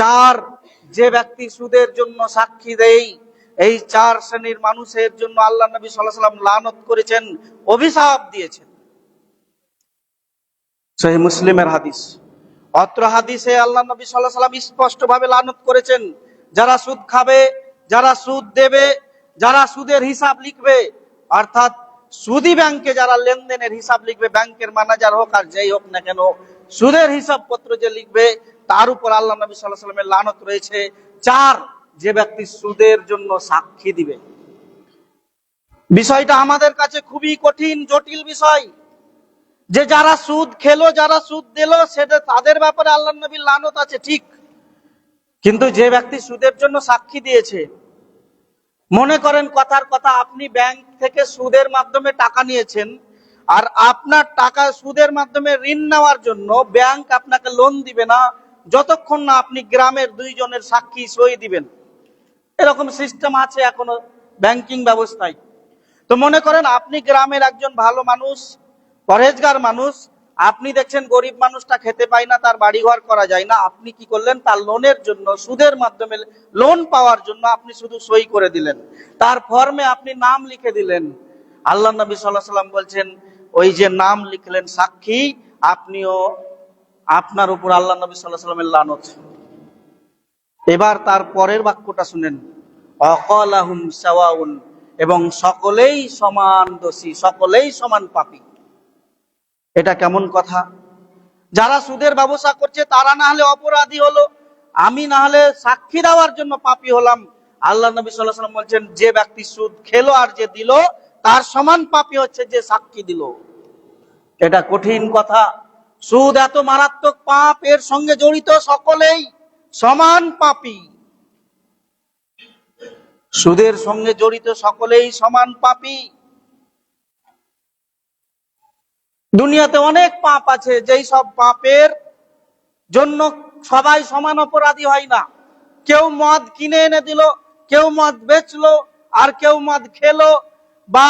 চার যে ব্যক্তি সুদের জন্য সাক্ষী দেয় এই চার শ্রেণির মানুষের জন্য আল্লাহ নবী সাল্লাহ সাল্লাম লানত করেছেন, অভিশাপ দিয়েছেন। সেই মুসলিমের হাদিস। অত্র হাদিসে আল্লাহ নবী সাল্লাহ সাল্লাম স্পষ্ট ভাবে লানত করেছেন, যারা সুদ খাবে, যারা সুদ দেবে, যারা সুদের হিসাব লিখবে, অর্থাৎ সুদি ব্যাংকে যারা লেনদেনের হিসাব লিখবে, ব্যাংকের ম্যানেজার হোক আর যেই হোক না কেন, সুদের হিসাবপত্র যে লিখবে তার উপর আল্লাহ নবী সাল্লাহ সাল্লামের লানত রয়েছে। চার, যে ব্যক্তি সুদের জন্য সাক্ষী দিবে। বিষয়টা আমাদের কাছে খুবই কঠিন, জটিল বিষয়। যে যারা সুদ খেলো, যারা সুদ দিল, সেটা তাদের ব্যাপারে আল্লাহ নবীর লানত আছে, ঠিক। কিন্তু যে ব্যক্তি সুদের জন্য সাক্ষী দিয়েছে, মনে করেন কথার কথা, আপনি ব্যাংক থেকে সুদের মাধ্যমে টাকা নিয়েছেন, আর আপনার টাকা সুদের মাধ্যমে ঋণ নেওয়ার জন্য ব্যাংক আপনাকে লোন দিবে না যতক্ষণ না আপনি গ্রামের দুইজনের সাক্ষী সই দিবেন, এরকম সিস্টেম আছে এখনও ব্যাংকিং ব্যবস্থায়। তো মনে করেন আপনি গ্রামের একজন ভালো মানুষ পরেজগার মানুষ, আপনি দেখছেন গরিব মানুষটা খেতে পায় না, তার বাড়িঘর করা যায় না, আপনি কি করলেন? তার লোনের জন্য, সুদের মাধ্যমে লোন পাওয়ার জন্য আপনি শুধু সই করে দিলেন। তার ফর্মে আপনি নাম লিখে দিলেন। আল্লাহ নবী সাল্লাহ সাল্লাম বলছেন, ওই যে নাম লিখলেন সাক্ষী, আপনিও আপনার উপর আল্লাহ নবী সাল্লাহ সাল্লামের লানত। এবার তার পরের বাক্যটা শুনেন। অকলাহুম সাওয়াউন, এবং সকলেই সমান দোষী, সকলেই সমান পাপী। এটা কেমন কথা? যারা সুদের ব্যবসা করছে, তারা না হলে অপরাধী হলো। আমি না হলে সাক্ষী দেওয়ার জন্য পাপী হলাম। আল্লাহ নবী সাল্লাহ সাল্লাম বলছেন, যে ব্যক্তি সুদ খেলো আর যে দিল, তার সমান পাপী হচ্ছে যে সাক্ষী দিল। এটা কঠিন কথা। সুদ এত মারাত্মক পাপ, এর সঙ্গে জড়িত সকলেই সমান পাপী। সুদের সঙ্গে জড়িত সকলেই সমান পাপী। দুনিয়াতে অনেক পাপ আছে, যেই সব পাপের জন্য সবাই সমান অপরাধী হয় না। কেউ মদ কিনে এনে দিল, কেউ মদ বেচলো, আর কেউ মদ খেলো, বা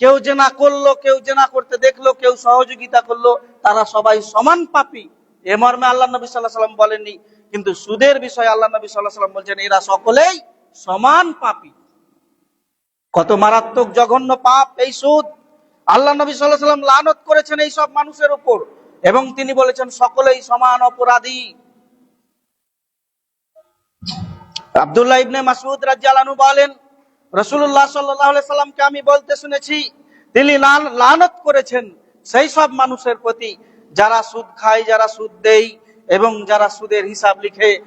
কেউ জেনা করল, কেউ জেনা করতে দেখল, কেউ সহযোগিতা করল, তারা সবাই সমান পাপী। এ মর্মে আল্লাহ নবী সাল্লাহ সাল্লাম বলেননি, কিন্তু সুদের বিষয়ে আল্লাহ নবী সাল্লাহ সাল্লাম বলছেন, এরা সকলেই সমান পাপী। কত মারাত্মক জঘন্য পাপ এই সুদ। আল্লাহ নবী সাল্লাহ সাল্লাম লানত করেছেন এই সব মানুষের উপর, এবং তিনি বলেছেন, সকলেই সমান অপরাধী। আব্দুল্লাহ ইবনে মাসুদ রাজ্জালানু বলেন রসুল্লাহ সাল্লাহ সাল্লামকে আমি বলতে শুনেছি, তিনি লান- লানত করেছেন সেই সব মানুষের প্রতি। যারা সুদ খায়, যারা সুদ দেয় এবং যারা সুদের হিসাব লিখে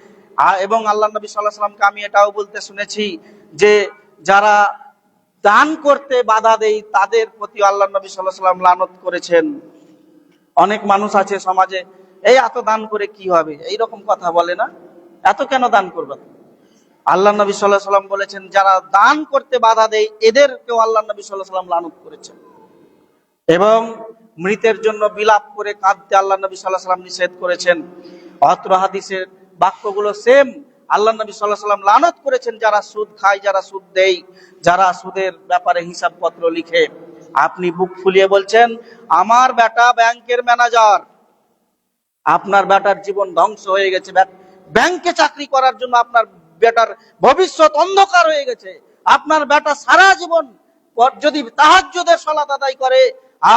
এবং আল্লাহ নবী সাল্লাহ সাল্লামকে আমি এটাও বলতে শুনেছি যে যারা দান করতে বাধা দেয়, তাদের প্রতি আল্লাহ নবী সাল্লাহ সাল্লাম লানত করেছেন। অনেক মানুষ আছে সমাজে, এই এত দান করে কি হবে? এই রকম কথা বলে না। এত কেন দান করবে আল্লাহ নবী সাল্লাহ সাল্লাম বলেছেন, যারা দান করতে বাধা দেয়, এদেরকেও আল্লাহ নবী সাল্লাহ সাল্লাম লানত করেছেন। এবং মৃতের জন্য বিলাপ করে কাঁদতে আল্লাহ নবী সাল্লাহ সাল্লাম নিষেধ করেছেন। অত্র হাদিসের বাক্যগুলো সেম আল্লাহ নবী সাল্লাহ সাল্লাম লানত করেছেন, যারা সুদ খায়, যারা সুদ দেয়, যারা সুদের ব্যাপারে হিসাবপত্র লিখে। আপনি বুক ফুলিয়ে বলছেন, আমার বেটা ব্যাংকের ম্যানেজার। আপনার বেটার জীবন ধ্বংস হয়ে গেছে। ব্যাক- চাকরি করার জন্য আপনার বেটার ভবিষ্যৎ অন্ধকার হয়ে গেছে। আপনার বেটা সারা জীবন যদি তাহাজ্জুদের সলাত আদায় করে,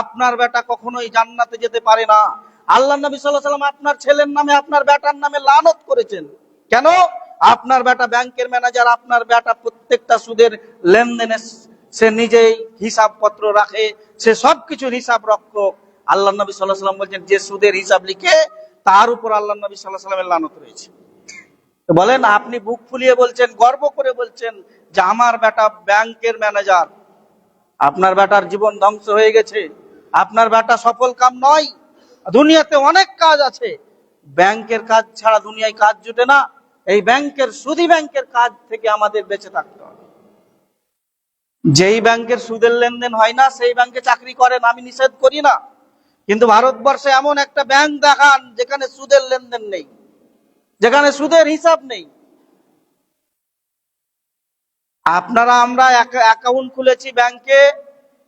আপনার বেটা কখনোই জান্নাতে যেতে পারে না। আল্লাহ নবী সাল্লাহ সাল্লাম আপনার ছেলের নামে আপনার বেটার নামে লানত করেছেন। কেন? আপনার বেটা ব্যাংকের ম্যানেজার, আপনার বেটা প্রত্যেকটা সুদের লেনদেনে সে নিজেই হিসাবপত্র রাখে, সে সবকিছুর হিসাব রক্ষক। আল্লাহ নবী সাল্লাহ সাল্লাম বলছেন, যে সুদের হিসাব লিখে, তার উপর আল্লাহ নবী সাল্লাহ সাল্লামের লানত রয়েছে। বলেন, আপনি বুক ফুলিয়ে বলছেন, গর্ব করে বলছেন যে আমার বেটা ব্যাংকের ম্যানেজার। আপনার বেটার জীবন ধ্বংস হয়ে গেছে। আপনার বেটা সফল কাম নয়, দুনিয়াতে অনেক কাজ আছে। ব্যাংকের কাজ ছাড়া দুনিয়ায় কাজ জুটে না। এই ব্যাংকের, সুদি ব্যাংকের কাজ থেকে আমাদের বেঁচে থাকতে হবে। যেই ব্যাংকের সুদের লেনদেন হয় না, সেই ব্যাংকে চাকরি করেন, আমি নিষেধ করি না। কিন্তু ভারতবর্ষে এমন একটা ব্যাংক দেখান যেখানে সুদের লেনদেন নেই। যেখানে সুদের হিসাব নেই। আপনারা আমরা অ্যাকাউন্ট খুলেছি ব্যাংকে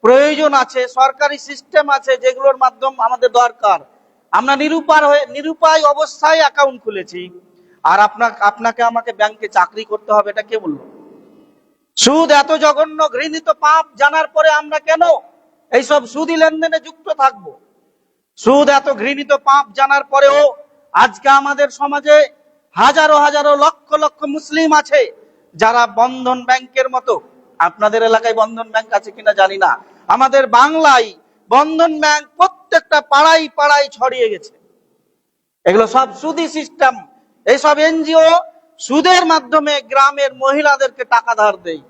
প্রয়োজন আছে, সরকারি সিস্টেম আছে যেগুলোর মাধ্যম আমাদের দরকার। আমরা নিরুপার হয়ে নিরুপায় অবস্থায় অ্যাকাউন্ট খুলেছি। আর আপনাকে আপনাকে আমাকে ব্যাংকে চাকরি করতে হবে, এটা কে বলল? সুদ এত জঘন্য, ঘৃণিত পাপ, জানার পরে আমরা কেন এইসব সুদি লেনদেনে যুক্ত থাকব? সুদ এত ঘৃণিত পাপ, জানার পরেও আজকে আমাদের সমাজে হাজারো হাজারো লক্ষ লক্ষ মুসলিম আছে যারা বন্ধন ব্যাংকের মতো। আপনাদের এলাকায় বন্ধন ব্যাংক আছে কিনা জানি না। আমাদের বাংলায় বন্ধন ব্যাংক প্রত্যেকটা পাড়াই পাড়াই ছড়িয়ে গেছে। এগুলো সব সুদি সিস্টেম। এইসব এনজিও সুদের মাধ্যমে গ্রামের মহিলাদেরকে টাকা ধার দেয়।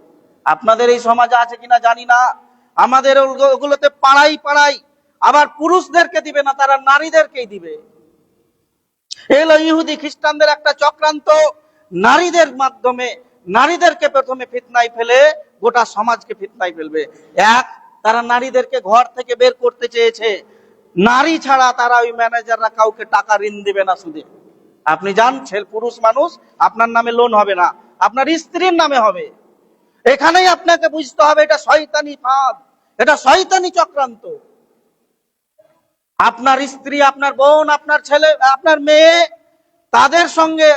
আপনাদের এই সমাজে আছে কিনা জানি না। আমাদের ওগুলোতে পাড়াই পাড়াই আবার পুরুষদেরকে দিবে না, তারা নারীদেরকেই দিবে। এলো ইহুদি খ্রিস্টানদের একটা চক্রান্ত। নারীদের মাধ্যমে, নারীদেরকে প্রথমে ফিতনায় ফেলে, গোটা সমাজকে ফিতনায় ফেলবে। এক, তারা নারীদেরকে ঘর থেকে বের করতে চেয়েছে। নারী ছাড়া তারা ওই ম্যানেজাররা কাউকে টাকা, ঋণ দিবে না সুদে। আপনি যান, ছেলে, পুরুষ, মানুষ, আপনার নামে লোন হবে না। আপনার স্ত্রীর নামে হবে। এখানেই আপনাকে বুঝতে হবে, এটা শয়তানি ফাঁদ। এটা শয়তানি চক্রান্ত। আপনার স্ত্রী, আপনার বোন, আপনার ছেলে, আপনার মেয়ে, তাদের সঙ্গে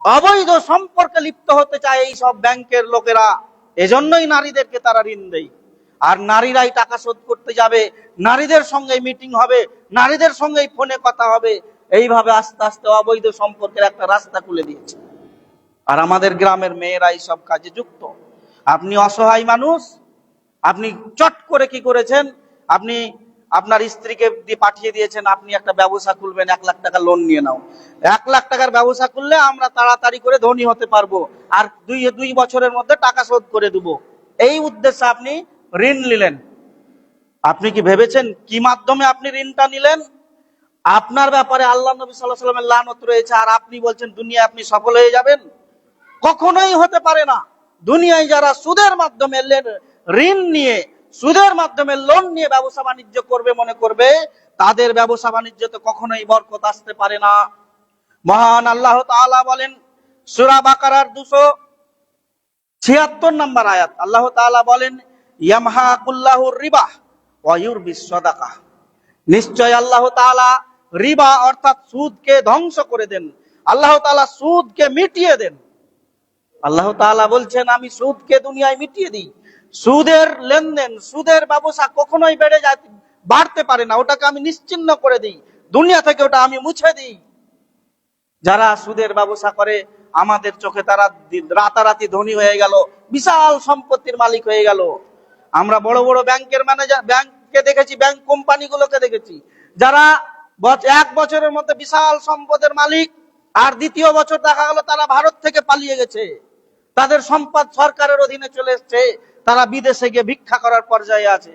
অবৈধ সম্পর্কে লিপ্ত হতে চায় এই সব ব্যাংকের লোকেরা। এজন্যই নারীদেরকে তারা ঋণ দেয়। আর নারীরাই টাকা শোধ করতে যাবে। নারীদের সঙ্গে মিটিং হবে। নারীদের সঙ্গেই ফোনে কথা হবে। এইভাবে আস্তে আস্তে অবৈধ সম্পর্কের একটা রাস্তা খুলে দিয়েছে। আর আমাদের গ্রামের মেয়েরা সব কাজে যুক্ত। আপনি অসহায় মানুষ, আপনি চট করে কি করেছেন? আপনি আপনার স্ত্রীকে দিয়ে পাঠিয়ে দিয়েছেন, আপনি একটা ব্যবসা খুলবেন, এক লাখ টাকা লোন নিয়ে নাও। এক লাখ টাকার ব্যবসা খুললে আমরা তাড়াতাড়ি করে ধনী হতে পারব আর দুই দুই বছরের মধ্যে টাকা শোধ করে দেব। এই উদ্দেশ্যে আপনি ঋণ নিলেন। আপনি কি ভেবেছেন কি মাধ্যমে আপনি ঋণটা নিলেন? আপনার ব্যাপারে আল্লাহ নবী সাল্লাহ সাল্লামের লানত রয়েছে আর আপনি বলছেন দুনিয়া আপনি সফল হয়ে যাবেন? কখনোই হতে পারে না। দুনিয়ায় যারা সুদের মাধ্যমে ঋণ নিয়ে সুদের মাধ্যমে লোন নিয়ে ব্যবসা বাণিজ্য করবে মনে করবে, তাদের ব্যবসা বাণিজ্য তো কখনোই বরকত আসতে পারে না। মহান আল্লাহ তাআলা বলেন, সূরা বাকারার দুশো ছিয়াত্তর নম্বর আয়াত। আল্লাহ তাআলা বলেন ইয়ামহাকুল্লাহুর রিবা ওয়া ইউরবিস নিশ্চয় আল্লাহ তাআলা রিবা অর্থাৎ সুদকে ধ্বংস করে দেন। আল্লাহ তাআলা সুদকে মিটিয়ে দেন। আল্লাহ তাআলা বলছেন, আমি সুদকে দুনিয়ায় মিটিয়ে দিই। সুদের লেনদেন, সুদের ব্যবসা কখনোই বেড়ে যায়, বাড়তে পারে না। ওটাকে আমি নিশ্চিন্ন করে দিই। দুনিয়া থেকে ওটা আমি মুছে দিই। যারা সুদের ব্যবসা করে, আমাদের চোখে তারা রাতারাতি ধনী হয়ে গেল, বিশাল সম্পত্তির মালিক হয়ে গেল। আমরা বড় বড় ব্যাংকের ম্যানেজার, ব্যাংককে দেখেছি, ব্যাংক কোম্পানিগুলোকে দেখেছি। যারা এক বছরের মধ্যে বিশাল সম্পদের মালিক, আর দ্বিতীয় বছর দেখা গেল তারা ভারত থেকে পালিয়ে গেছে। তাদের সম্পদ সরকারের অধীনে চলে এসছে। তারা বিদেশে গিয়ে ভিক্ষা করার পর্যায়ে আছে।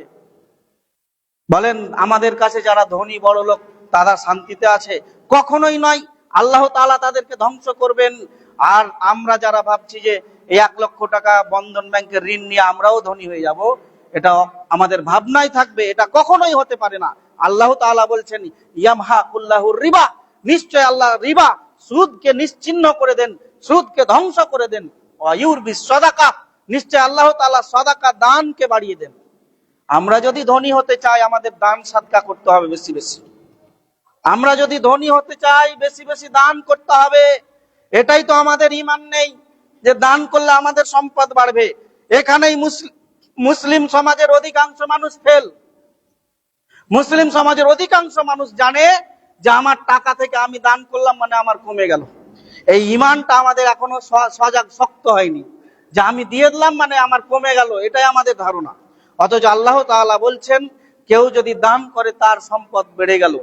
বলেন, আমাদের কাছে যারা ধনী বড় লোক, তারা শান্তিতে আছে। কখনোই নয়, আল্লাহ তাআলা তাদেরকে ধ্বংস করবেন। আর আমরা যারা ভাবছি যে এই এক লক্ষ টাকা বন্ধন ব্যাংকের ঋণ নিয়ে আমরাও ধনী হয়ে যাব, এটা আমাদের ভাবনাই থাকবে, এটা কখনোই হতে পারে না। আল্লাহ তাআলা বলছেন ইয়ামহা কুল্লাহুর রিবা, নিশ্চয় আল্লাহ রিবা সুদকে নিশ্চিহ্ন করে দেন, সুদকে ধ্বংস করে দেন। অয়ুর সদাকা নিশ্চয় আল্লাহ তাআলা সদাকা দানকে বাড়িয়ে দেন। আমরা যদি ধনী হতে চাই, আমাদের দান সাদকা করতে হবে বেশি বেশি। আমরা যদি ধনী হতে চাই, বেশি বেশি দান করতে হবে। এটাই তো আমাদের ইমান নেই, যে দান করলে আমাদের সম্পদ বাড়বে। এখানেই মুসলিম সমাজের অধিকাংশ মানুষ ফেল মুসলিম সমাজের অধিকাংশ মানুষ জানে যে আমার টাকা থেকে আমি দান করলাম মানে আমার কমে গেল। এই ইমানটা আমাদের এখনও সজাগ, শক্ত হয়নি। যে আমি দিয়ে দিলাম মানে আমার কমে গেল, এটাই আমাদের ধারণা। অথচ আল্লাহ তাআলা বলছেন, কেউ যদি দান করে তার সম্পদ বেড়ে গেল।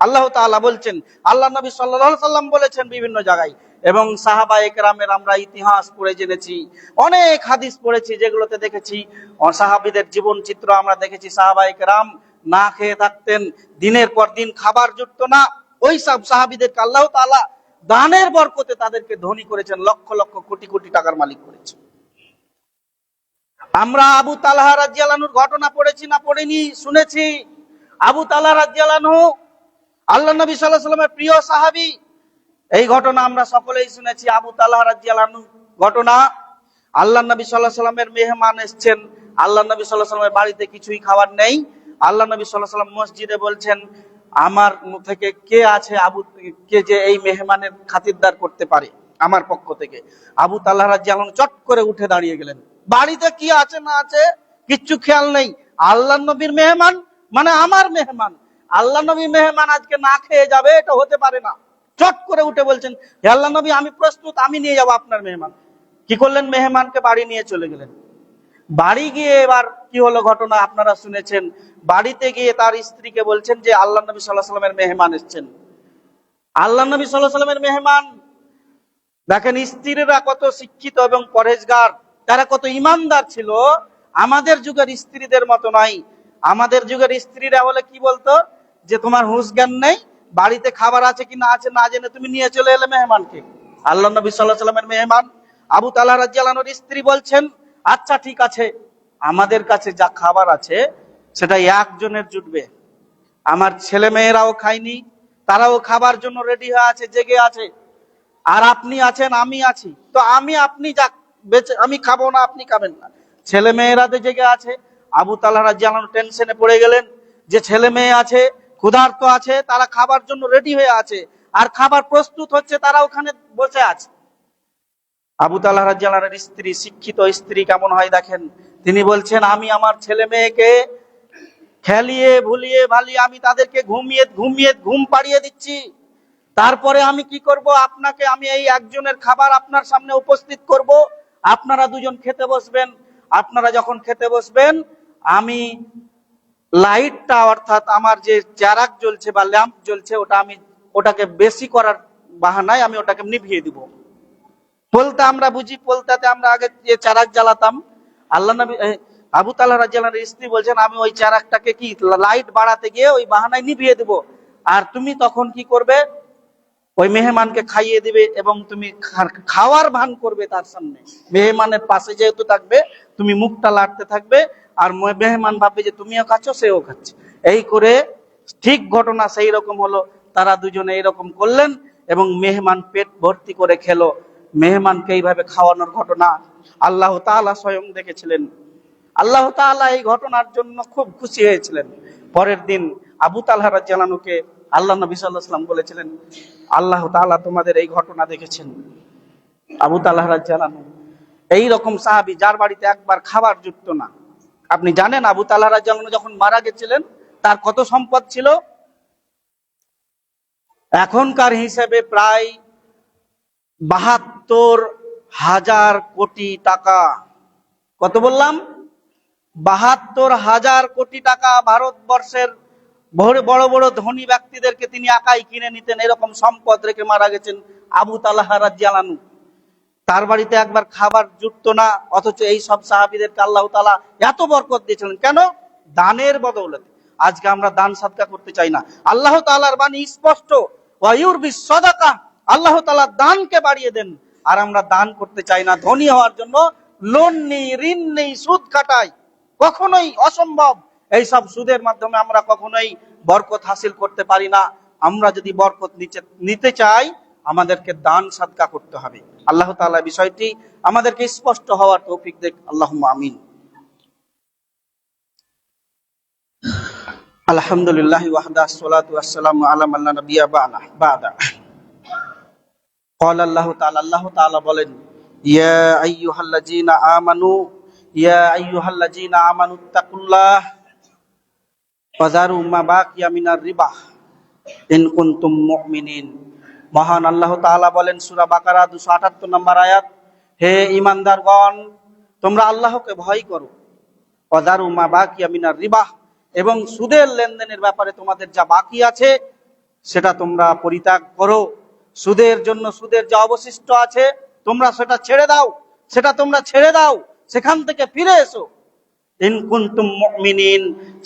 আল্লাহ তাআলা বলছেন, আল্লাহ নবী সাল্লাল্লাহু সাল্লাম বলেছেন বিভিন্ন জায়গায়, এবং সাহাবা একরামের আমরা ইতিহাস পড়ে জেনেছি, অনেক হাদিস পড়েছি যেগুলোতে দেখেছি সাহাবিদের জীবন চিত্র আমরা দেখেছি, সাহাবা একরাম না খেয়ে থাকতেন, দিনের পর দিন খাবার জুটতো না, ওই সব সাহাবীদেরকে আল্লাহ তাআলা দানের বরকতে তাদেরকে ধনী করেছেন, লক্ষ লক্ষ কোটি কোটি টাকার মালিক করেছেন। আমরা আবু তালহা রাজিয়ালানুর ঘটনা পড়েছি না পড়িনি, শুনেছি। আবু তালহা রাজিয়ালানু আল্লাহ নবী সাল্লাহ সাল্লামের প্রিয় সাহাবী, এই ঘটনা আমরা সকলেই শুনেছি, আবু তালহা রাজিয়ালানু ঘটনা। আল্লাহ নবী সাল্লাহ সাল্লামের মেহমান এসছেন, আল্লাহ নবী সাল্লাহ সাল্লামের বাড়িতে কিছুই খাবার নেই। আল্লাহ নবী সাল্লাহ সাল্লাম মসজিদে বলছেন, আমার থেকে কে আছে আবু, কে যে এই মেহমানের খাতিরদার করতে পারে আমার পক্ষ থেকে? আবু তাল্লাহ যেমন চট করে উঠে দাঁড়িয়ে গেলেন। বাড়িতে কি আছে না আছে, কিচ্ছু খেয়াল নেই। আল্লাহ নবীর মেহমান মানে আমার মেহমান। আল্লাহ নবী মেহমান আজকে না খেয়ে যাবে, এটা হতে পারে না। চট করে উঠে বলছেন, হে আল্লাহ নবী, আমি প্রস্তুত, আমি নিয়ে যাব আপনার মেহমান। কি করলেন? মেহমানকে বাড়ি নিয়ে চলে গেলেন। বাড়ি গিয়ে এবার কি হলো ঘটনা আপনারা শুনেছেন। বাড়িতে গিয়ে তার স্ত্রীকে বলছেন যে আল্লাহ নবী সাল্লাহ সাল্লামের মেহমান এসছেন। আল্লাহ নবী সাল্লাহ সাল্লামের মেহমান, দেখেন স্ত্রীরা কত শিক্ষিত এবং পরেজগার তারা কত ইমানদার ছিল, আমাদের যুগের স্ত্রীদের মতো নয় আমাদের যুগের স্ত্রীরা বলে, কি বলতো? যে তোমার হুঁশ জ্ঞান নেই, বাড়িতে খাবার আছে কি না আছে না জেনে তুমি নিয়ে চলে এলে মেহমানকে। আল্লাহ নবী সাল্লাহ সাল্লামের মেহমান আবু তালা রাজিয়ালানোর স্ত্রী বলছেন আচ্ছা ঠিক আছে, আমাদের কাছে যা খাবার আছে, সেটা একজনের জুটবে। আমার ছেলে মেয়েরাও খায়নি, তারাও খাবার জন্য রেডি হয়ে আছে, জেগে আছে। আর আপনি আছেন, আমি আছি। তো আমি, আপনি যা বেঁচে, আমি খাব না, আপনি খাবেন না। ছেলে মেয়েরা জেগে আছে। আবু তালারা যেমন টেনশনে পড়ে গেলেন। যে ছেলে মেয়ে আছে, ক্ষুধার্ত আছে, তারা খাবার জন্য রেডি হয়ে আছে। আর খাবার প্রস্তুত হচ্ছে, তারা ওখানে বসে আছে। আবু তালাহ রাজ্জালানের স্ত্রী, শিক্ষিত স্ত্রী কেমন হয় দেখেন। তিনি বলছেন, আমি আমার ছেলে মেয়েকে খেলিয়ে, ভুলিয়ে ভালিয়ে আমি তাদেরকে ঘুমিয়ে ঘুমিয়ে, ঘুম পাড়িয়ে দিচ্ছি। তারপরে আমি কি করব? আপনাকে আমি এই একজনের খাবার আপনার সামনে উপস্থিত করব। আপনারা দুজন খেতে বসবেন, আপনারা যখন খেতে বসবেন, আমি লাইটটা অর্থাৎ আমার যে চারাক জ্বলছে বা ল্যাম্প জ্বলছে, ওটা আমি, ওটাকে বেশি করার বাহানায় আমি ওটাকে নিভিয়ে দিব। পোলতা আমরা বুঝি, পোলতাতে আমরা আগে যে চারাক জ্বালাতাম, আল্লাহ নবী আবু তাল্লাহ রাজ্জালানের স্ত্রী বলছেন, আমি ওই চারাকটাকে কি লাইট বাড়াতে গিয়ে ওই বাহানায় নিভিয়ে দেব। আর তুমি তখন কি করবে ওই মেহমানকে খাইয়ে দিবে এবং তুমি খাওয়ার ভান করবে তার সামনে। মেহমানের পাশে যেহেতু থাকবে, তুমি মুখটা লাড়তে থাকবে আর মেহমান ভাববে যে তুমিও খাচ্ছ, সেও খাচ্ছে। এই করে ঠিক ঘটনা সেই রকম হলো, তারা দুজনে এইরকম করলেন এবং মেহমান পেট ভর্তি করে খেলো। মেহমানকে এইভাবে খাওয়ানোর ঘটনা আল্লাহ তাআলা স্বয়ং দেখেছিলেন। আল্লাহ তাআলা এই ঘটনার জন্য খুব খুশি হয়েছিলেন। পরের দিন আবু তালহা রাজ্জালানুকে আল্লাহ নবী সাল্লাহ সাল্লাম বলেছিলেন, আল্লাহ তাআলা তোমাদের এই ঘটনা দেখেছেন। আবু রাজ্জালানু এই রকম সাহাবি যার বাড়িতে একবার খাবার জুটতো না। আপনি জানেন আবু রাজ্জালানু যখন মারা গেছিলেন, তার কত সম্পদ ছিল? এখনকার হিসেবে প্রায় বাহাত্তর হাজার কোটি টাকা। কত বললাম? বাহাত্তর হাজার কোটি টাকা ভারতবর্ষের বড় বড় ধনী ব্যক্তিদেরকে তিনি একাই কিনে নিতেন, এরকম সম্পদ রেখে মারা গেছেন আবু তালাহ রাজ্জালানু তার বাড়িতে একবার খাবার জুটতো না, অথচ এই সব সাহাবিদেরকে আল্লাহ তালা এত বরকত দিয়েছিলেন। কেন? দানের বদৌলতে। আজকে আমরা দান সাদকা করতে চাই না। আল্লাহ তালার বাণী স্পষ্ট। ওয়ায়ুর আল্লাহ তালা দানকে বাড়িয়ে দেন। আর আমরা দান করতে চাই না। ধনী হওয়ার জন্য লোন নেই, ঋণ নেই, সুদ কাটাই কখনোই অসম্ভব। এইসব সুদের মাধ্যমে আমরা কখনোই বরকত হাসিল করতে পারি না আমরা যদি বরকত নিচে নিতে চাই আমাদেরকে দান সাদকা করতে হবে আল্লাহ তাআলা বিষয়টি আমাদেরকে স্পষ্ট হওয়ার তৌফিক দেখ আল্লাহ আমিন আলহামদুলিল্লাহ ওয়াহদা সালাতু ওয়াসসালামু আলা মান লা নাবিয়্যা বা'দা বা'দা قال الله تعالى الله تعالى বলেন ইয়া আইয়ুহাল্লাযীনা আমানু ইয়া আইয়ুহাল্লাযীনা আমানুত্তাকুল্লাহ ফাযারু মা বাকিয়া মিনার রিবা ইন কুনতুম মুমিনিন মহান আল্লাহ তাআলা বলেন সূরা বাকারা 278 নম্বর আয়াত, হে ঈমানদারগণ, তোমরা আল্লাহকে ভয় করো। ফাযারু মা বাকিয়া মিনার রিবা এবং সুদের লেনদেনের ব্যাপারে তোমাদের যা বাকি আছে, সেটা তোমরা পরিত্যাগ করো। সুদের জন্য সুদের যা অবশিষ্ট আছে, তোমরা সেটা ছেড়ে দাও। সেটা তোমরা ছেড়ে দাও। সেখান থেকে ফিরে এসো। ইন কুনতুম মুমিনিন।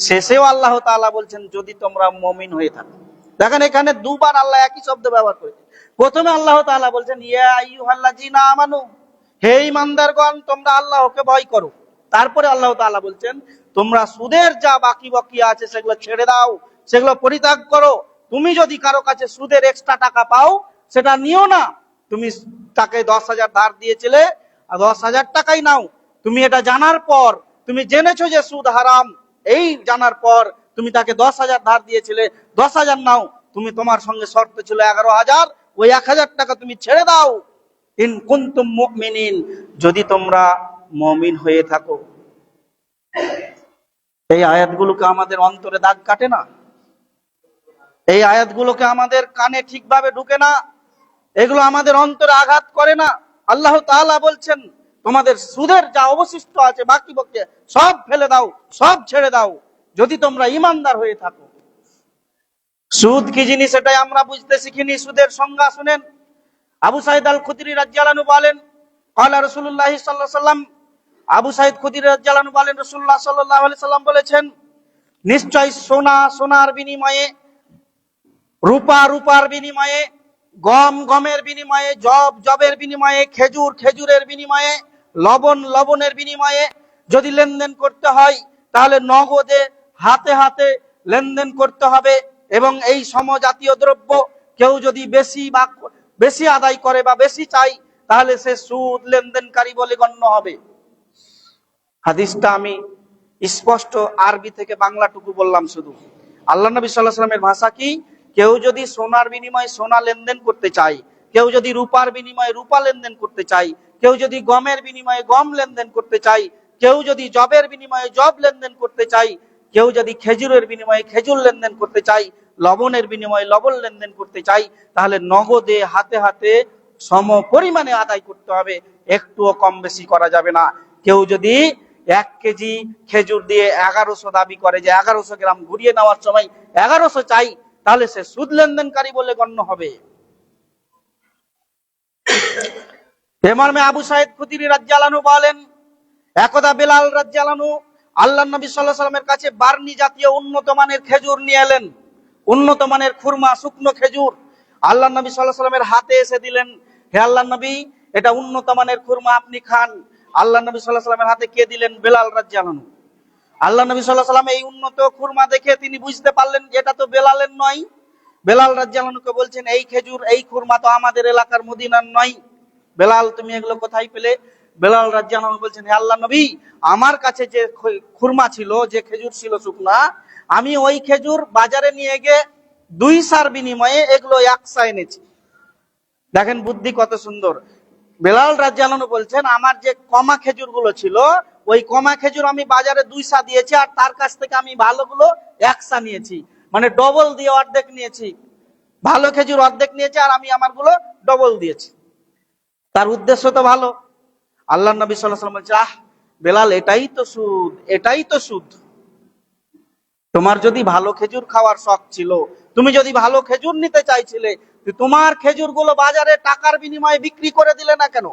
শেষেও আল্লাহ তাআলা বলছেন, যদি তোমরা মুমিন হয়ে থাকো। দেখেন এখানে দুবার আল্লাহ একই শব্দ ব্যবহার করেছে প্রথমে আল্লাহ তাআলা বলছেন, ইয়া আইয়ুহাল্লাযীনা আমানু, হে ঈমানদারগণ, তোমরা আল্লাহকে ভয় করো। তারপরে আল্লাহ তাআলা বলছেন, তোমরা সুদের যা বাকি বাকি আছে, সেগুলো ছেড়ে দাও, সেগুলো পরিত্যাগ করো। তুমি যদি কারও কাছে সুদের এক্সট্রা টাকা পাও, সেটা নিও না। তুমি তাকে দশ হাজার ধার দিয়েছিলে, আর দশ হাজার টাকাই নাও। তুমি এটা জানার পর তুমি জেনেছো যে সুদ হারাম? এই জানার পর তুমি তাকে দশ হাজার ধার দিয়েছিলে। দশ হাজার নাও। তুমি তোমার সঙ্গে শর্ত ছিল এগারো হাজার। ওই এক হাজার টাকা তুমি ছেড়ে দাও। ইন কুন্তুম যদি তোমরা মমিন হয়ে থাকো। এই আয়াতগুলোকে আমাদের অন্তরে দাগ কাটে না। এই আয়াতগুলোকে আমাদের কানে ঠিকভাবে ঢুকে না। এগুলো আমাদের অন্তরে আঘাত করে না। আল্লাহ তাআলা বলছেন তোমাদের সুদের যা অবশিষ্ট আছে বাকি পক্ষে সব ফেলে দাও, সব ছেড়ে দাও। যদি তোমরা ইমানদার হয়ে থাকো। সুদ কি জিনিস এটাই আমরা বুঝতে শিখিনি সুদের সংজ্ঞা, শুনেন? আবু সাইদ আল খুদিরি রাজ্জালানু বলেন কলা রসুল্লাহ সাল্লাম আবু সাইদ খুদির রাজ্জালানু বলেন রসুল্লাহ সাল্লাহ আলি সাল্লাম বলেছেন, নিশ্চয় সোনা সোনার বিনিময়ে, রূপা রূপার বিনিময়ে, গম গমের বিনিময়ে, জব জবের বিনিময়ে, খেজুর খেজুরের বিনিময়ে লবণ, লবণের বিনিময়ে যদি লেনদেন করতে হয়, তাহলে নগদে হাতে হাতে লেনদেন করতে হবে এবং এই সমজাতীয় দ্রব্য কেউ যদি বেশি বা বেশি আদায় করে বা বেশি চাই তাহলে সে সুদ লেনদেনকারী বলে গণ্য হবে। হাদিসটা আমি স্পষ্ট আরবি থেকে বাংলাটুকু বললাম শুধু। আল্লাহ নবী সাল্লাহ সাল্লামের ভাষা কি? কেউ যদি সোনার বিনিময়ে সোনা লেনদেন করতে চায়, কেউ যদি রূপার বিনিময়ে রূপা লেনদেন করতে চায় কেউ যদি গমের বিনিময়ে গম লেনদেন করতে চায়, কেউ যদি জবের বিনিময়ে জব লেনদেন করতে চায়, কেউ যদি খেজুরের বিনিময়ে খেজুর লেনদেন করতে চায়, লবণের বিনিময়ে লবণ লেনদেন করতে চাই তাহলে নগদে হাতে হাতে সম পরিমাণে আদায় করতে হবে, একটুও কম বেশি করা যাবে না। কেউ যদি এক কেজি খেজুর দিয়ে এগারোশো দাবি করে যে এগারোশো গ্রাম ঘুরিয়ে নেওয়ার সময় এগারোশো চাই, তাহলে সে সুদ লেনদেনকারী বলে গণ্য হবে। এমর্মে আবু সাইদ খুদিরি রাজ্জালানু বলেন, একদা বেলাল রাজ্জালানু আল্লাহ নবী সাল্লাহ সাল্লামের কাছে বার্নি জাতীয় উন্নত মানের খেজুর নিয়ে এলেন। উন্নত মানের খুরমা, শুকনো খেজুর। আল্লাহ নবী সাল্লাহ সাল্লামের হাতে এসে দিলেন, হে আল্লাহ নবী, এটা উন্নত মানের খুরমা আপনি খান। আল্লাহ নবী সাল্লাহ সাল্লামের হাতে কে দিলেন? বেলাল রাজ্জালানু আল্লাহ নবী সাল্লাহ সাল্লাম এই উন্নত খুরমা দেখে তিনি বুঝতে পারলেন এটা তো বেলালের নয়। বেলাল রাজ্জালানুকে বলছেন, এই খেজুর, এই খুরমা তো আমাদের এলাকার মদিনার নয়। বেলাল, তুমি এগুলো কোথায় পেলে? বেলাল রাজ্জালানু বলছেন, হে আল্লাহ নবী, আমার কাছে যে খুরমা ছিল, যে খেজুর ছিল শুকনা, আমি ওই খেজুর বাজারে নিয়ে গিয়ে দুই সার বিনিময়ে এগুলো একসা এনেছি। দেখেন বুদ্ধি কত সুন্দর। বেলাল রাজ্জালানু বলছেন, আমার যে কমা খেজুরগুলো ছিল, ওই কমা খেজুর আমি বাজারে দুই সা দিয়েছি, আর তার কাছ থেকে আমি ভালোগুলো একসা নিয়েছি। মানে ডবল দিয়ে অর্ধেক নিয়েছি। ভালো খেজুর অর্ধেক নিয়েছি, আর আমি আমারগুলো ডবল দিয়েছি। তার উদ্দেশ্য তো ভালো। আল্লাহ নবী সাল্লাম বলছে, আহ, বেলাল, এটাই তো সুদ, এটাই তো সুদ। তোমার যদি ভালো খেজুর খাওয়ার শখ ছিল, তুমি যদি ভালো খেজুর নিতে চাইছিলে তোমার খেজুরগুলো বাজারে টাকার বিনিময়ে বিক্রি করে দিলে না কেন?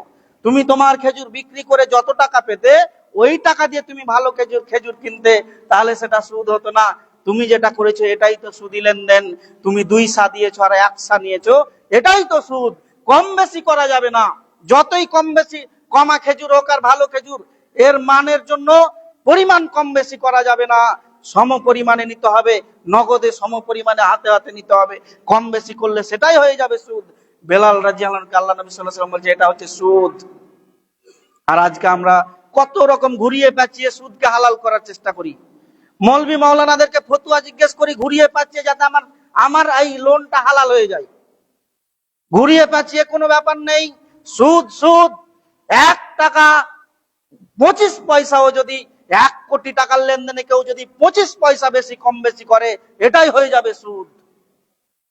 তুমি তোমার খেজুর বিক্রি করে যত টাকা পেতে, ওই টাকা দিয়ে তুমি ভালো খেজুর খেজুর কিনতে, তাহলে সেটা সুদ হতো না। তুমি যেটা করেছ, এটাই তো সুদি লেনদেন। তুমি দুই সা দিয়েছ আর এক সা নিয়েছো, এটাই তো সুদ। কম বেশি করা যাবে না। যতই কম বেশি, কমা খেজুর হোক আর ভালো খেজুর, এর মানের জন্য পরিমাণ কম বেশি করা যাবে না। সম পরিমাণে নিতে হবে, নগদে সম পরিমাণে হাতে হাতে নিতে হবে। কম বেশি করলে সেটাই হয়ে যাবে সুদ। বেলাল রাজি আল্লাহ নবী সাল্লাম বলছে, এটা হচ্ছে সুদ। আর আজকে আমরা কত রকম ঘুরিয়ে পেঁচিয়ে সুদকে হালাল করার চেষ্টা করি। মৌলবি মাওলানাদেরকে ফতুয়া জিজ্ঞেস করি, ঘুরিয়ে পেঁচিয়ে যাতে আমার আমার এই লোনটা হালাল হয়ে যায়? ঘুরিয়ে পেঁচিয়ে কোনো ব্যাপার নেই। সুদ সুদ, এক টাকা, পঁচিশ পয়সাও যদি এক কোটি টাকার লেনদেনে কেউ যদি পঁচিশ পয়সা বেশি, কম বেশি করে, এটাই হয়ে যাবে সুদ।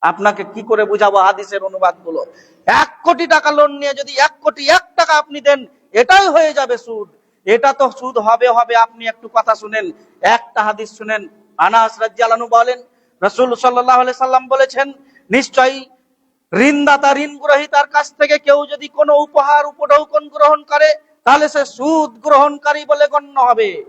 আপনাকে কি করে বুঝাবো হাদিসের অনুবাদগুলো এক কোটি টাকা লোন নিয়ে যদি এক কোটি এক টাকা আপনি দেন, এটাই হয়ে যাবে সুদ। এটা তো সুদ হবে হবে। আপনি একটু কথা শুনেন, একটা হাদিস শুনেন। আনাস রাজ্জালানু বলেন, রসুল সাল্লাহ সাল্লাম বলেছেন, নিশ্চয়ই ঋণদাতা ঋণ গ্রহীতার কাছ থেকে কেউ যদি কোনো উপহার, উপঢৌকন গ্রহণ করে, তাহলে সে সুদ গ্রহণকারী বলে গণ্য হবে।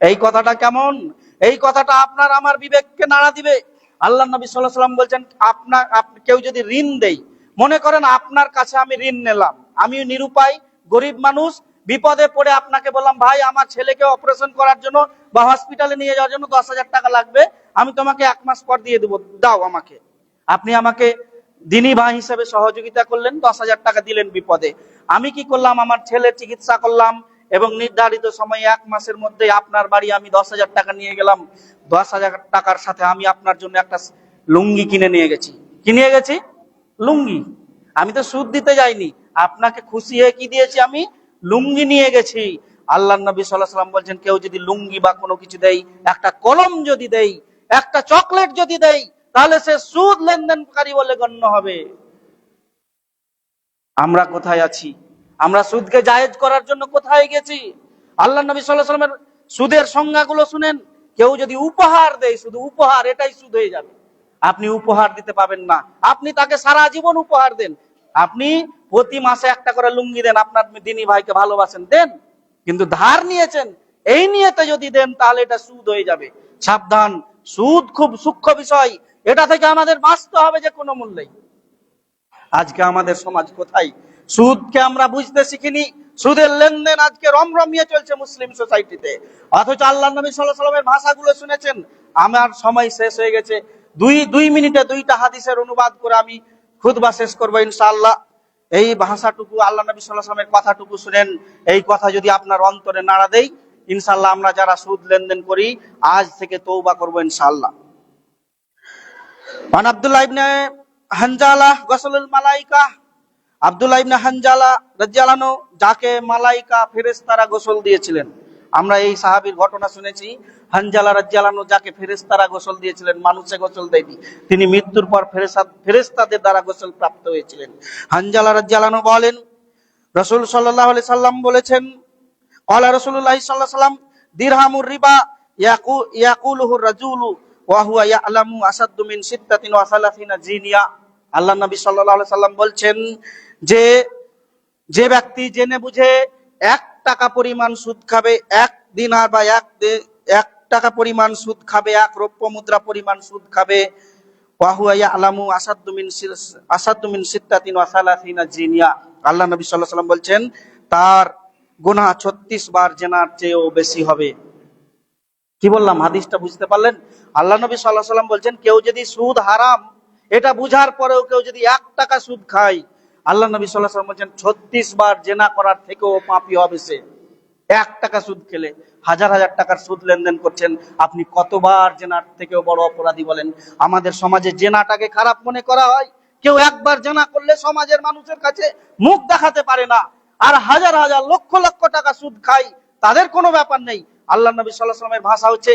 এই কথাটা কেমন? এই কথাটা আপনার আমার বিবেককে নাড়া দিবে। আল্লাহ নবী সাল্লাহ সাল্লাম বলছেন আপনার আপ- কেউ যদি ঋণ দেই, মনে করেন আপনার কাছে আমি ঋণ নিলাম। আমি নিরুপায়, গরিব মানুষ, বিপদে পড়ে আপনাকে বললাম, ভাই, আমার ছেলেকে অপারেশন করার জন্য বা হসপিটালে নিয়ে যাওয়ার জন্য দশ হাজার টাকা লাগবে। আমি তোমাকে এক মাস পর দিয়ে দেবো। দাও আমাকে। আপনি আমাকে দিনী ভাই হিসেবে সহযোগিতা করলেন, দশ হাজার টাকা দিলেন বিপদে। আমি কি করলাম? আমার ছেলে চিকিৎসা করলাম এবং নির্ধারিত সময়ে এক মাসের মধ্যে আপনার বাড়ি আমি দশ হাজার টাকা নিয়ে গেলাম। দশ হাজার টাকার সাথে আমি আপনার জন্য একটা লুঙ্গি কিনে নিয়ে গেছি। কি নিয়ে গেছি? লুঙ্গি। আমি তো সুদ দিতে যাইনি। আপনাকে খুশি হয়ে কি দিয়েছি আমি? লুঙ্গি নিয়ে গেছি। আল্লাহ নবী সাল্লাহ সাল্লাম বলছেন, কেউ যদি লুঙ্গি বা কোনো কিছু দেয়, একটা কলম যদি দেই একটা চকলেট যদি দেই তাহলে সে সুদ লেনদেনকারী বলে গণ্য হবে। আমরা কোথায় আছি? আমরা সুদকে জায়েজ করার জন্য কোথায় গেছি? আল্লাহ নবী সাল্লামের সুদের সংজ্ঞাগুলো শুনেন, কেউ যদি উপহার দেয়, শুধু উপহার, এটাই সুদ হয়ে যাবে। আপনি উপহার দিতে পাবেন না। আপনি তাকে সারা জীবন উপহার দেন। আপনি প্রতি মাসে একটা করে লুঙ্গি দেন, আপনার দিনী ভাইকে ভালোবাসেন, দেন। কিন্তু ধার নিয়েছেন, এই নিয়েতে যদি দেন, তাহলে এটা সুদ হয়ে যাবে। সাবধান, সুদ খুব সূক্ষ্ম বিষয়। এটা থেকে আমাদের বাঁচতে হবে যে কোনো মূল্যেই। আজকে আমাদের সমাজ কোথায়? সুদকে আমরা বুঝতে শিখিনি। সুদের লেনদেন আজকে রমরমিয়ে চলছে মুসলিম সোসাইটিতে। অথচ আল্লাহ নবী সাল্লামের ভাষাগুলো শুনেছেন। আমার সময় শেষ হয়ে গেছে। দুই দুই মিনিটে দুইটা হাদিসের অনুবাদ করে আমি খুদবা শেষ করব ইনশাআল্লাহ। এই ভাষাটুকু, আল্লাহ নবী সাল্লামের কথাটুকু শুনেন। এই কথা যদি আপনার অন্তরে নাড়া দেই ইনশাল্লাহ আমরা যারা সুদ লেনদেন করি, আজ থেকে তৌবা করব ইনশাআল্লাহ। عن عبد الله بن হানজালা গসলুল মালাইকা আব্দুল্লাহ ইবনে হানজালা রাদিয়াল্লাহু যাকে মালাইকা ফেরেশতারা গোসল দিয়েছিলেন আমরা এই সাহাবীর ঘটনা শুনেছি হানজালা রাদিয়াল্লাহু যাকে ফেরেশতারা গোসল দিয়েছিলেন মানুষে গোসল দেয়নি তিনি মৃত্যুর পর ফেরেশতা ফেরেশতাদের দ্বারা গোসল প্রাপ্ত হয়েছিলেন হানজালা রাদিয়াল্লাহু বলেন রাসূল সাল্লাল্লাহু আলাইহি সাল্লাম বলেছেন قال رسول الله صلى الله عليه وسلم درهم الربا জিনিয়া। আল্লাহ নবী সাল্লাম বলছেন যে যে ব্যক্তি জেনে বুঝে এক টাকা পরিমাণ সুদ খাবে এক দিনার বা এক এক টাকা পরিমাণ সুদ খাবে, এক রৌপ্য মুদ্রা পরিমাণ সুদ খাবে আলামু আসাদুমিন জিনিয়া। আল্লাহ নবী সাল্লাম বলছেন, তার গুনাহ ছত্রিশ বার জেনার চেয়েও বেশি হবে। কি বললাম? হাদিসটা বুঝতে পারলেন? আল্লাহ নবী সাল্লাহ সাল্লাম বলছেন, কেউ যদি সুদ হারাম, এটা বুঝার পরেও কেউ যদি এক টাকা সুদ খায়, আল্লাহ নবী সাল্লাহ সাল্লাম বলছেন, ছত্রিশ বার জেনা করার থেকেও পাপি হবে সে। এক টাকা সুদ খেলে হাজার হাজার টাকার সুদ লেনদেন করছেন, আপনি কতবার জেনার থেকেও বড় অপরাধী বলেন? আমাদের সমাজে জেনাটাকে খারাপ মনে করা হয়। কেউ একবার জেনা করলে সমাজের মানুষের কাছে মুখ দেখাতে পারে না। আর হাজার হাজার লক্ষ লক্ষ টাকা সুদ খাই তাদের কোনো ব্যাপার নেই। আল্লাহ নবী সাল্লাহ সাল্লামের ভাষা হচ্ছে,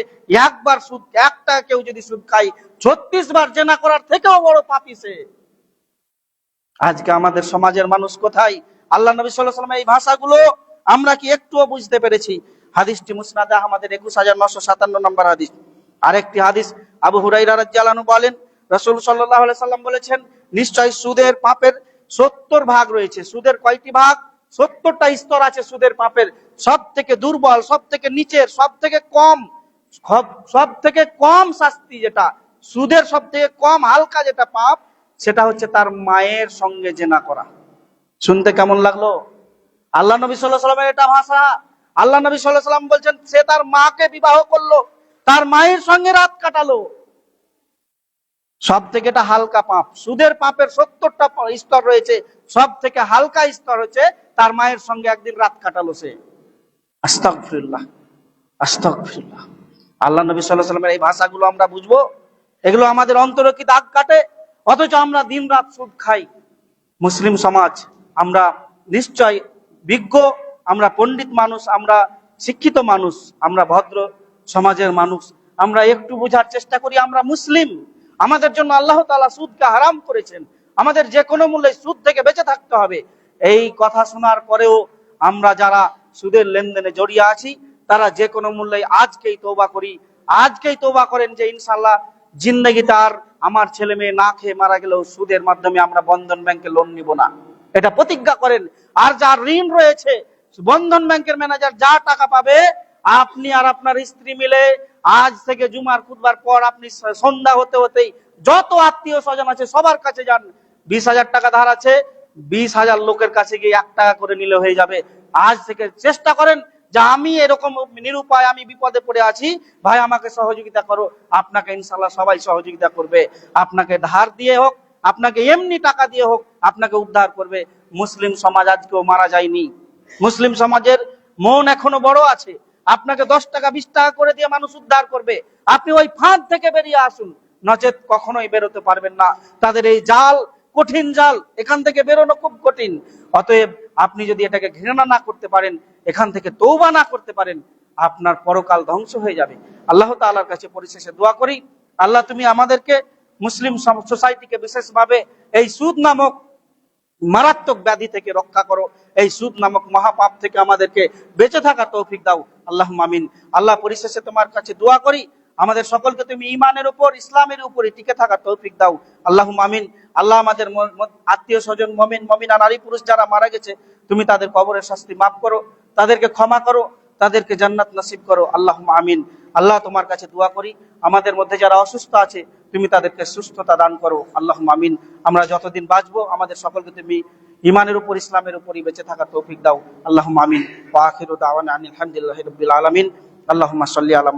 একবার সুদ, একটা কেউ যদি সুদ খাই ছত্রিশ বার জেনা করার থেকেও বড় পাপি সে। আজকে আমাদের সমাজের মানুষ কোথায়? আল্লাহ নবী সাল্লাহ সাল্লামের এই ভাষাগুলো আমরা কি একটুও বুঝতে পেরেছি? হাদিসটি মুসনাদ আহমদের একুশ হাজার নশো সাতান্ন নম্বর হাদিস। আরেকটি হাদিস, আবু হুরাইরা রাজ্জালানু বলেন, রসুল সাল্লাহ সাল্লাম বলেছেন, নিশ্চয় সুদের পাপের সত্তর ভাগ রয়েছে। সুদের কয়টি ভাগ? সত্তরটা স্তর আছে সুদের পাপের। সব থেকে দুর্বল সব থেকে নিচের সব থেকে কম, সব থেকে কম শাস্তি যেটা, সুদের সব থেকে কম হালকা যেটা পাপ, সেটা হচ্ছে তার মায়ের সঙ্গে জেনা করা। শুনতে কেমন লাগল? আল্লাহ নবী সাল্লাহ সাল্লামের এটা ভাষা। আল্লাহ নবী সাল্লাহ সাল্লাম বলছেন, সে তার মাকে বিবাহ করল, তার মায়ের সঙ্গে রাত কাটালো। সব থেকে এটা হালকা পাপ। সুদের পাপের সত্তরটা স্তর রয়েছে সব থেকে হালকা স্তর হচ্ছে তার মায়ের সঙ্গে একদিন রাত কাটালো সে। আল্লাহ নবী সাল্লাহ সাল্লামের এই ভাষাগুলো আমরা বুঝব। এগুলো আমাদের অন্তরে কি দাগ কাটে? অথচ আমরা দিন রাত সুদ খাই। মুসলিম সমাজ, আমরা নিশ্চয় বিজ্ঞ, আমরা পণ্ডিত মানুষ, আমরা শিক্ষিত মানুষ, আমরা ভদ্র সমাজের মানুষ। আমরা একটু বোঝার চেষ্টা করি, আমরা মুসলিম। আমাদের জন্য আল্লাহ তালা সুদকে হারাম করেছেন। আমাদের যে কোনো মূল্যে সুদ থেকে বেঁচে থাকতে হবে। এই কথা শোনার পরেও আমরা যারা সুদের লেনদেনে জড়িয়ে আছি, তারা যে কোনো মূল্যে আজকেই তৌবা করি। আজকেই তৌবা করেন যে ইনশাল্লাহ জিন্দগি তার আমার ছেলে মেয়ে না খেয়ে মারা গেলেও সুদের মাধ্যমে আমরা বন্ধন ব্যাংকে লোন নিব না। এটা প্রতিজ্ঞা করেন। আর যার ঋণ রয়েছে, বন্ধন ব্যাংকের ম্যানেজার যা টাকা পাবে, আপনি আর আপনার স্ত্রী মিলে আজ থেকে জুমার খুদবার পর আপনি সন্ধ্যা হতে হতেই যত আত্মীয় স্বজন আছে সবার কাছে যান। বিশ হাজার টাকা ধার আছে বিশ হাজার লোকের কাছে গিয়ে এক টাকা করে নিলে হয়ে যাবে। আজ থেকে চেষ্টা করেন যে আমি এরকম নিরুপায় আমি বিপদে পড়ে আছি, ভাই আমাকে সহযোগিতা করো। আপনাকে ইনশাল্লাহ সবাই সহযোগিতা করবে। আপনাকে ধার দিয়ে হোক, আপনাকে এমনি টাকা দিয়ে হোক, আপনাকে উদ্ধার করবে। মুসলিম সমাজ আজকেও মারা যায়নি। মুসলিম সমাজের মন এখনও বড় আছে। আপনাকে দশ টাকা, বিশ টাকা করে দিয়ে মানুষ উদ্ধার করবে। আপনি ওই ফাঁদ থেকে বেরিয়ে আসুন। নচেত কখনোই বেরোতে পারবেন না। তাদের এই জাল কঠিন জাল, এখান থেকে বেরোনো খুব কঠিন। অতএব আপনি যদি এটাকে ঘৃণা না করতে পারেন, এখান থেকে তৌবা না করতে পারেন, আপনার পরকাল ধ্বংস হয়ে যাবে। আল্লাহ তাআলার কাছে পরিশেষে দোয়া করি, আল্লাহ তুমি আমাদেরকে মুসলিম সোসাইটিকে বিশেষভাবে এই সুদ নামক মারাত্মক ব্যাধি থেকে রক্ষা করো, এই সুদ নামক মহাপাপ থেকে আমাদেরকে বেঁচে থাকা তৌফিক দাও। আল্লাহ মামিন আল্লাহ পরিশেষে তোমার কাছে দোয়া করি আমাদের সকলকে তুমি ইমানের উপর, ইসলামের উপরে টিকে থাকা তৌফিক দাও। আল্লাহ মামিন আল্লাহ আমাদের আত্মীয় স্বজন, মমিন, মমিনা, নারী, পুরুষ যারা মারা গেছে, তুমি তাদের কবরের শাস্তি মাফ করো, তাদেরকে ক্ষমা করো, তাদেরকে জান্নাত নসিব করো। আল্লাহ আমিন। আল্লাহ তোমার কাছে দোয়া করি। আমাদের মধ্যে যারা অসুস্থ আছে, তুমি তাদেরকে সুস্থতা দান করো। আল্লাহ আমিন। আমরা যতদিন বাঁচবো, আমাদের সকলকে তুমি ইমানের উপর, ইসলামের উপরই বেঁচে থাকার তৌফিক দাও। আল্লাহ আমিন। দাওয়ানা আনিল হামদুলিল্লাহি রাব্বিল আলামিন। আল্লাহুম্মা সাল্লি আলা